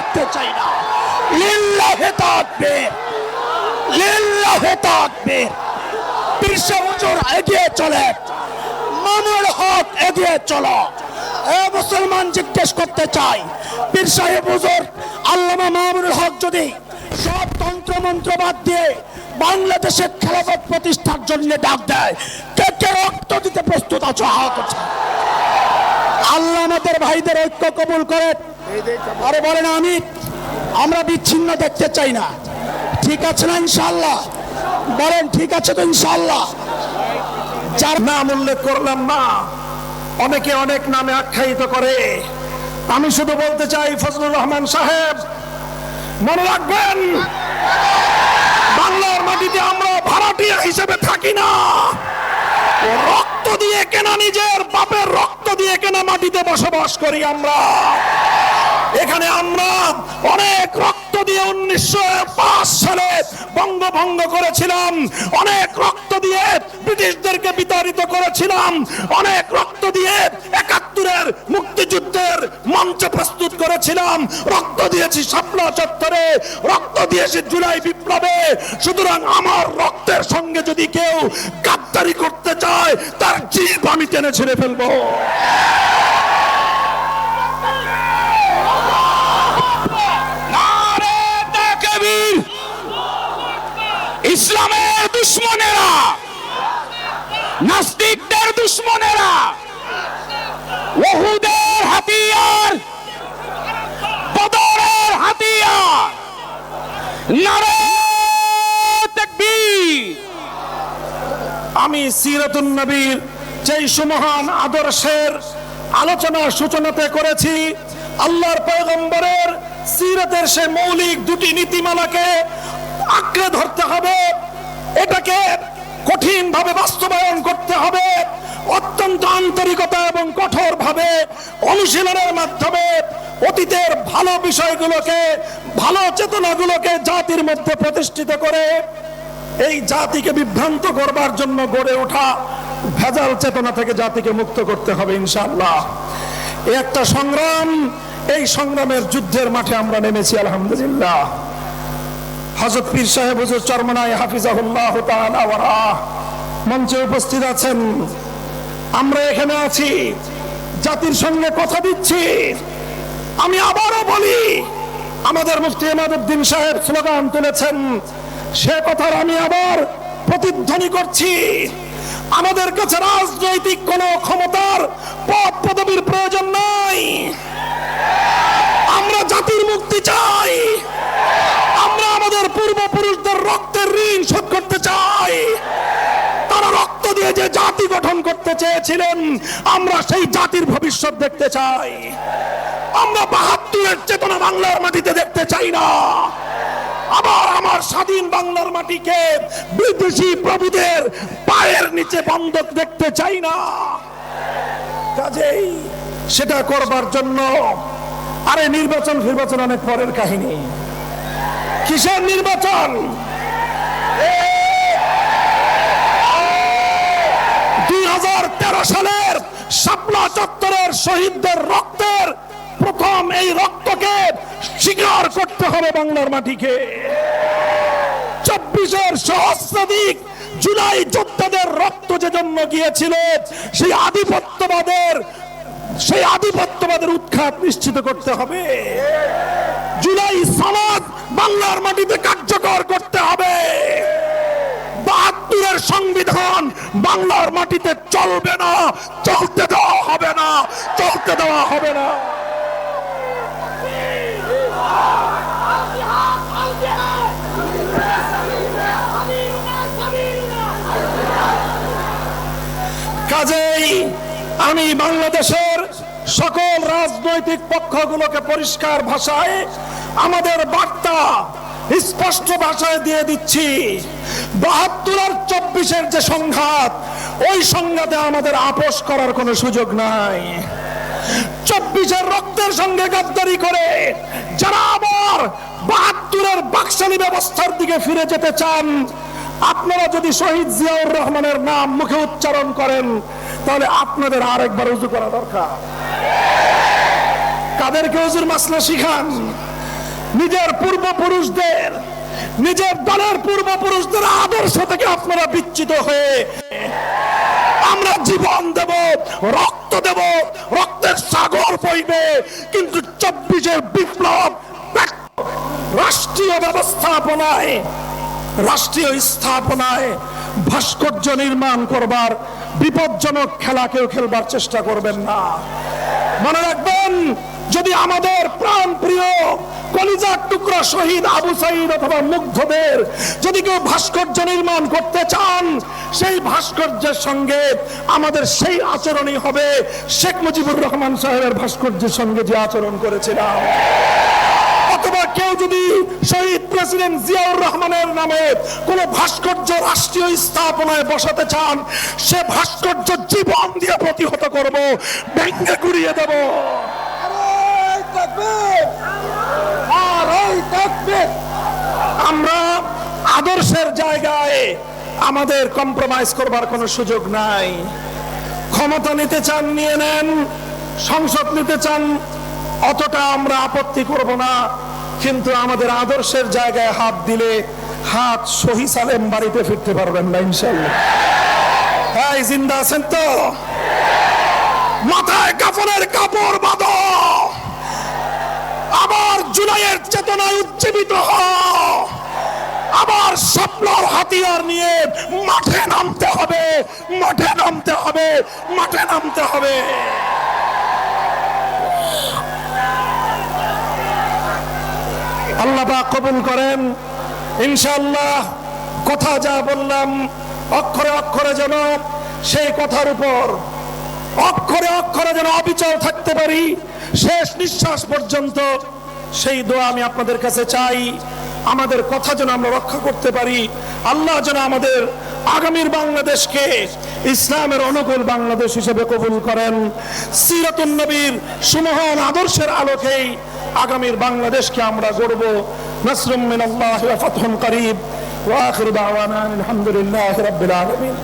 দেখতে চাই না। লিল্লাহে তাকবীর। লিল্লাহে তাকবীর। পীরসা হুজুর এগিয়ে চলে। মামুল হক এগিয়ে চলো। এ মুসলমান জিজ্ঞেস করতে চাই, পীর সাহেব হুজুর, আল্লামা মামুনুল হক যদি সব তন্ত্র মন্ত্র বাদ দিয়ে বাংলাদেশে খেলাফত প্রতিষ্ঠার জন্য ডাক দেয়, কে কে রক্ত দিতে প্রস্তুত আছো? হাত উঠাও। আল্লাহ আমাদের ভাইদের ঐক্য কবুল করেন। আরে বলেন আমি, আমরা বিচ্ছিন্ন দেখতে চাই না। ঠিক আছে না ইনশাল্লাহ বলেন, ঠিক আছে তো ইনশাল্লাহ যার নাম উল্লেখ করলাম না। অনেকে অনেক নামে আখ্যায়িত করে। আমি শুধু বলতে চাই, ফজলুর রহমান সাহেব, মনে রাখবেন, বাংলার মাটিতে আমরা ভাড়াটিয়া হিসেবে থাকি না। রক্ত দিয়ে কেনা নিজের, বাপের রক্ত দিয়ে কেনা মাটিতে বসবাস করি আমরা। এখানে আমরা অনেক রক্ত দিয়ে উনিশশো পাঁচ সালে বঙ্গভঙ্গ করেছিলাম। অনেক রক্ত দিয়ে ব্রিটিশদেরকে বিতাড়িত করেছিলাম। অনেক রক্ত দিয়ে একাত্তরের মুক্তিযুদ্ধের মঞ্চ প্রস্তুত করেছিলাম। রক্ত দিয়েছি শাপলা চত্বরে, রক্ত দিয়েছি জুলাই বিপ্লবে। সুতরাং আমার রক্তের সঙ্গে যদি কেউ গাদ্দারি করতে চায়, তার জীব আমি টেনে ছেড়ে ফেলব। ইসলামের দুশ্মনেরা, নাস্তিকদের দুশ্মনেরা, ওহুদের হাতিয়ার, বদরের হাতিয়ার, নারে আমি সিরাতুন নবীর যেই সুমহান আদর্শের আলোচনা সূচনাতে করেছি, আল্লাহর পয়গম্বরের সিরাতের সে মৌলিক দুটি নীতিমালাকে আঁকড়ে ধরতে হবে এটাকে কঠিন ভাবে বাস্তবায়ন করতে হবে, অত্যন্ত আন্তরিকতা এবং কঠোর ভাবে অনুশীলনের মাধ্যমে অতীতের ভালো বিষয়গুলোকে, ভালো চেতনাগুলোকে জাতির মধ্যে প্রতিষ্ঠিত করে এই জাতিকে বিভ্রান্ত করবার জন্য গড়ে ওঠা ভেজাল চেতনা থেকে জাতিকে মুক্ত করতে হবে ইনশাআল্লাহ। এই একটা সংগ্রাম, এই সংগ্রামের যুদ্ধের মাঠে আমরা নেমেছি, আলহামদুলিল্লাহ। হজরত পীর সাহেব হুজুর চরমনায় হাফিজাহুল্লাহ মঞ্চে উপস্থিত আছেন। আমরা এখানে আছি, জাতির সঙ্গে কথা দিচ্ছি। আমি আবারও বলি, আমাদের মুফতি এমাদুদ্দিন সাহেব স্লোগান তুলেছেন, সে কথার আমি আবার প্রতিধ্বনি করছি। আমাদের কাছে রাজনৈতিক কোন ক্ষমতার পদ পদবীর প্রয়োজন নাই আমরা জাতির মুক্তি চাই আমরা আমাদের পূর্বপুরুষদের রক্তের ঋণ শোধ করতে চাই তারা যে জাতি গঠন করতে চেয়েছিলেন, আমরা সেই জাতির ভবিষ্যৎ দেখতে চাই। আমরা বাহাত্তরের চেতনা বাংলার মাটিতে দেখতে চাই না। আবার আমার স্বাধীন বাংলার মাটিকে বিদেশি প্রভুদের পায়ের নিচে বন্ধক দেখতে চাই না। কাজেই সেটা করবার জন্য আরে নির্বাচন ফির্বাচন অনেক পরের কাহিনী। কিসের নির্বাচন? সালের শাপলা চত্বরের শহীদদের রক্তের প্রথম এই রক্তকে স্বীকার করতে হবে বাংলার মাটিকে। চব্বিশের সহস্রাধিক জুলাই যোদ্ধাদের রক্ত যে জন্য গিয়েছিল, সেই আধিপত্যবাদের সেই আধিপত্যবাদের উৎখাত নিশ্চিত করতে হবে। জুলাই সমাজ বাংলার মাটিতে কার্যকর করতে হবে। বাহাত্তরের সংবিধান বাংলার মাটিতে চলবে না, চলতে দেওয়া হবে না, চলতে দেওয়া হবে না। কাজেই আমি বাংলাদেশের সকল রাজনৈতিক পক্ষগুলোকে পরিষ্কার ভাষায় আমাদের বার্তা স্পষ্ট ভাষায় দিয়ে দিচ্ছি। বাহাত্তর আর চব্বিশের যে সংঘাত, ওই সংঘাতে আমাদের আপোষ করার কোনো সুযোগ নাই। চব্বিশের রক্তের সঙ্গে গাদ্দারি করে যারা আবার বাহাত্তরের বাকশালী ব্যবস্থার দিকে ফিরে যেতে চান, আপনারা যদি শহীদ জিয়াউর রহমানের নাম মুখে উচ্চারণ করেন, তাহলে আপনাদের আরেকবার উজু করা দরকার। কাদেরকে উজুর মাসলা শিখান? নিজের পূর্বপুরুষদের, নিজের দলের পূর্বপুরুষদের আদর্শ থেকে আপনারা বিচ্ছিত হয়ে আমরা জীবন দেব, রক্ত দেব, রক্তের সাগর বইবে। কিন্তু চব্বিশের বিপ্লব রাষ্ট্রীয় ব্যবস্থাপনায়, রাষ্ট্রীয় স্থাপনায় ভাস্কর্য নির্মাণ করবার, বিপজ্জনক খেলা কেউ খেলবার চেষ্টা করবেন না। মনে রাখবেন যদি আমাদের প্রাণ প্রিয় কলিজার টুকরা শহীদ আবু সাইদ অথবা মুগ্ধদের যদি কেউ ভাস্কর্য নির্মাণ করতে চান, সেই ভাস্কর্যের সঙ্গে আমাদের সেই আচরণই হবে। শেখ মুজিবুর রহমান সাহেবের ভাস্কর্যের সঙ্গে যে আচরণ করেছিলাম। অথবা কেউ যদি শহীদ প্রেসিডেন্ট জিয়াউর রহমানের নামে কোন ভাস্কর্য রাষ্ট্রীয় স্থাপনায় বসাতে চান, সে ভাস্কর্য জীবন দিয়ে প্রতিহত করব ভেঙ্গে গুড়িয়ে দেব। আমরা আদর্শের জায়গায় আমাদের কম্প্রোমাইজ করবার কোনো সুযোগ নাই। ক্ষমতা নিতে চান, নিয়ে নেন। সংসদ নিতে চান, অতটা আমরা আপত্তি করব না। কিন্তু আমাদের আদর্শের জায়গায় হাত দিলে হাত সহি সালেম বাড়িতে ফিরতে পারবেন না ইনশাল্লাহ হ্যাঁ জিন্দা আছেন তো? মাথায় কাপড়ের কাপড় বাঁধ। জুলাইয়ের চেতনায় উজ্জীবিত হ। আবার স্বপ্নর হাতিয়ার নিয়ে মাঠে নামতে হবে, মাঠে নামতে হবে, মাঠে নামতে হবে। আল্লাহ কবুল করেন। ইনশাআল্লাহ কথা যা বললাম, অক্ষরে অক্ষরে যেন সেই কথার উপর, অক্ষরে অক্ষরে যেন অবিচল থাকতে পারি, শেষ নিঃশ্বাস পর্যন্ত সেই দোয়া আমি আপনাদের কাছে চাই। আমাদের কথা যেন আমরা রক্ষা করতে পারি। আল্লাহ যেন আমাদের আগামীর বাংলাদেশকে ইসলামের অনুকূল বাংলাদেশ হিসেবে কবুল করেন। সিরাতুন নবীর সুমহান আদর্শের আলোকেই আগামীর বাংলাদেশকে আমরা গড়ব। নাসরুম মিনাল্লাহি ওয়া ফাতহুন করিব। ওয়া আখিরু দাওয়ানা আলহামদুলিল্লাহি রাব্বিল আলামিন।